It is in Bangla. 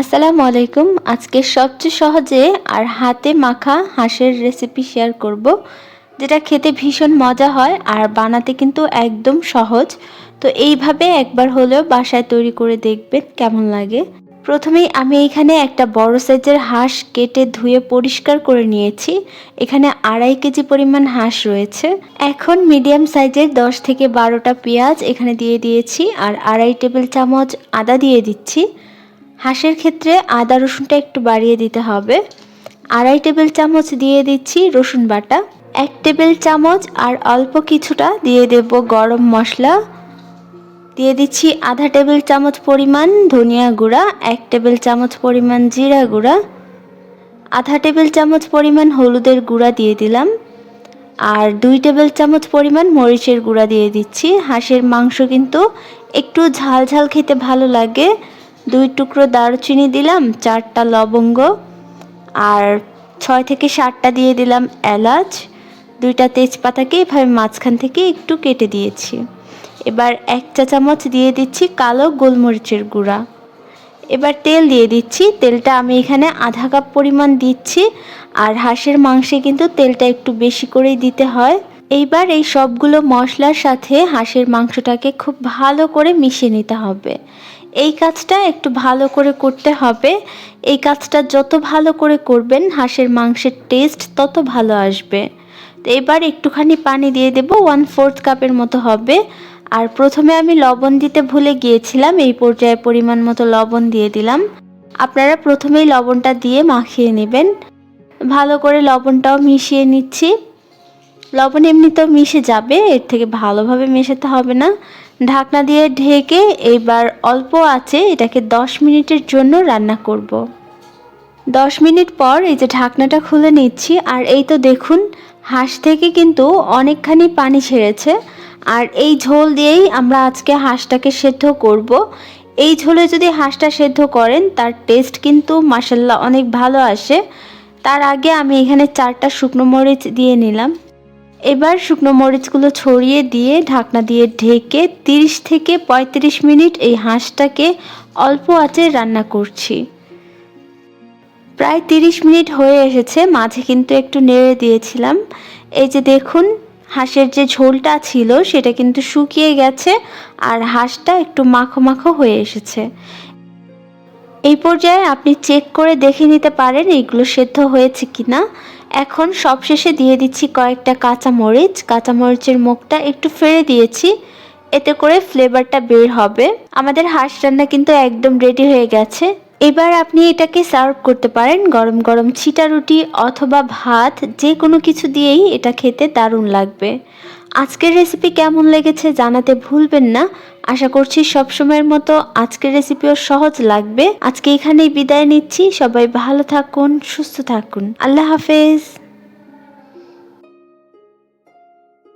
আসসালামু আলাইকুম। আজকে সবচেয়ে সহজে আর হাতে মাখা হাঁসের রেসিপি শেয়ার করব, যেটা খেতে ভীষণ মজা হয় আর বানাতে কিন্তু একদম সহজ। তো এইভাবে একবার হলেও বাসায় তৈরি করে দেখবেন কেমন লাগে। প্রথমেই আমি এখানে একটা বড় সাইজের হাঁস কেটে ধুয়ে পরিষ্কার করে নিয়েছি। এখানে আড়াই কেজি পরিমাণ হাঁস রয়েছে। এখন মিডিয়াম সাইজের দশ থেকে বারোটা পেঁয়াজ এখানে দিয়ে দিয়েছি আর আড়াই টেবিল চামচ আদা দিয়ে দিচ্ছি। হাঁসের ক্ষেত্রে আদা রসুনটা একটু বাড়িয়ে দিতে হবে। আড়াই টেবিল চামচ দিয়ে দিচ্ছি রসুন বাটা। এক টেবিল চামচ আর অল্প কিছুটা দিয়ে দেব গরম মশলা। দিয়ে দিচ্ছি আধা টেবিল চামচ পরিমাণ ধনিয়া গুঁড়া, এক টেবিল চামচ পরিমাণ জিরা গুঁড়া। আধা টেবিল চামচ পরিমাণ হলুদের গুঁড়া দিয়ে দিলাম। আর দুই টেবিল চামচ পরিমাণ মরিচের গুঁড়া দিয়ে দিচ্ছি। হাঁসের মাংস কিন্তু একটু ঝাল ঝাল খেতে ভালো লাগে। দুই টুকরো দারুচিনি দিলাম, চারটা লবঙ্গ, আর ছয় থেকে সাতটা দিয়ে দিলাম এলাচ, দুইটা তেজপাতাকে এভাবে মাঝখান থেকে একটু কেটে দিয়েছি। এবার এক চা চামচ দিয়ে দিচ্ছি কালো গোলমরিচের গুঁড়া। এবার তেল দিয়ে দিচ্ছি, তেলটা আমি এখানে আধা কাপ পরিমাণ দিচ্ছি, আর হাঁসের মাংসে কিন্তু তেলটা একটু বেশি করেই দিতে হয়। এইবার এই সবগুলো মশলার সাথে হাঁসের মাংসটাকে খুব ভালো করে মিশিয়ে নিতে হবে। এই কাজটা একটু ভালো করে করতে হবে। এই কাজটা যত ভালো করে করবেন, হাঁসের মাংসের টেস্ট তত ভালো আসবে। তো এবার একটুখানি পানি দিয়ে দেব ওয়ান ফোর্থ কাপের মতো হবে। আর প্রথমে আমি লবণ দিতে ভুলে গিয়েছিলাম, এই পর্যায়ে পরিমাণ মতো লবণ দিয়ে দিলাম। আপনারা প্রথমেই লবণটা দিয়ে মাখিয়ে নেবেন। ভালো করে লবণটাও মিশিয়ে নিচ্ছি। লবণ এমনিতেও মিশে যাবে, এর থেকে ভালোভাবে মেশাতে হবে না ঢাকনা দিয়ে ঢেকে এইবার অল্প আছে, এটাকে দশ মিনিটের জন্য রান্না করব। দশ মিনিট পর এই যে ঢাকনাটা খুলে নিচ্ছি, আর এই তো দেখুন, হাঁস থেকে কিন্তু অনেকখানি পানি ছেড়েছে আর এই ঝোল দিয়েই আমরা আজকে হাঁসটাকে সেদ্ধ করব। এই ঝোলে যদি হাঁসটা সেদ্ধ করেন, তার টেস্ট কিন্তু মাসাল্লাহ অনেক ভালো আসে তার আগে আমি এখানে চারটা শুকনো মরিচ দিয়ে নিলাম এবার শুকনো মরিচগুলো ছড়িয়ে দিয়ে ঢাকনা দিয়ে ঢেকে 30 থেকে ৩৫ মিনিট এই হাঁসটাকে অল্প আঁচে রান্না করছি। প্রায় 30 মিনিট হয়ে এসেছে, মাঝে কিন্তু একটু নেড়ে দিয়েছিলাম। এই যে দেখুন, হাঁসের যে ঝোলটা ছিল সেটা কিন্তু শুকিয়ে গেছে আর হাঁসটা একটু মাখো মাখো হয়ে এসেছে। এই পর্যায়ে আপনি চেক করে দেখে নিতে পারেন এইগুলো সেদ্ধ হয়েছে কিনা। এখন সবশেষে দিয়ে দিচ্ছি কয়েকটা কাঁচামরিচ। কাঁচামরিচের মুখটা একটু ফেড়ে দিয়েছি, এতে করে ফ্লেভারটা বের হবে। আমাদের হাঁস রান্না কিন্তু একদম রেডি হয়ে গেছে। এবার আপনি এটাকে সার্ভ করতে পারেন গরম গরম ছিটা রুটি অথবা ভাত যে কোনো কিছু দিয়েই এটা খেতে দারুণ লাগবে। আজকের রেসিপি কেমন লেগেছে জানাতে ভুলবেন না। আশা করছি সবসময়ের মতো আজকের রেসিপিও সহজ লাগবে। আজকে এখানেই বিদায় নিচ্ছি। সবাই ভালো থাকুন, সুস্থ থাকুন। আল্লাহ হাফেজ।